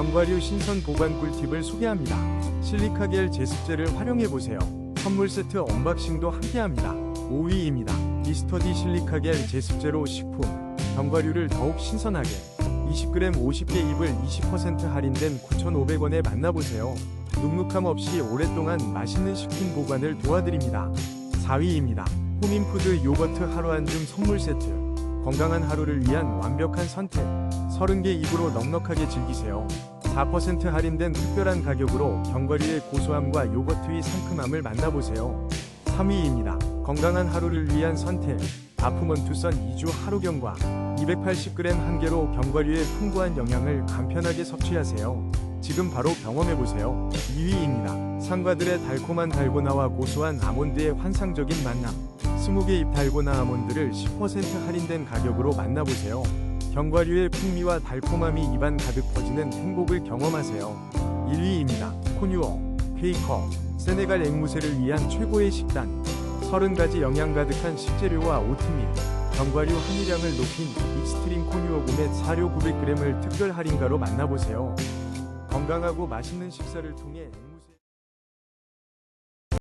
견과류 신선 보관 꿀팁을 소개합니다. 실리카겔 제습제를 활용해보세요. 선물 세트 언박싱도 함께합니다. 5위입니다. 미스터디 실리카겔 제습제로 식품, 견과류를 더욱 신선하게 20g 50개 잎을 20% 할인된 9,500원에 만나보세요. 눅눅함 없이 오랫동안 맛있는 식품 보관을 도와드립니다. 4위입니다. 호민푸드 요거트 하루 안중 선물 세트. 건강한 하루를 위한 완벽한 선택. 30개 입으로 넉넉하게 즐기세요. 4% 할인된 특별한 가격으로 견과류의 고소함과 요거트의 상큼함을 만나보세요. 3위입니다. 건강한 하루를 위한 선택. 아프먼 투선 2주 하루 경과. 280g 한 개로 견과류의 풍부한 영양을 간편하게 섭취하세요. 지금 바로 경험해보세요. 2위입니다. 상과들의 달콤한 달고나와 고소한 아몬드의 환상적인 만남. 20개 잎 달고나 아몬드를 10% 할인된 가격으로 만나보세요. 견과류의 풍미와 달콤함이 입안 가득 퍼지는 행복을 경험하세요. 1위입니다. 코뉴어, 퀘이커, 세네갈 앵무새를 위한 최고의 식단. 30가지 영양 가득한 식재료와 오트밀, 견과류 함유량을 높인 익스트림 코뉴어 구매 사료 900g을 특별 할인가로 만나보세요. 건강하고 맛있는 식사를 통해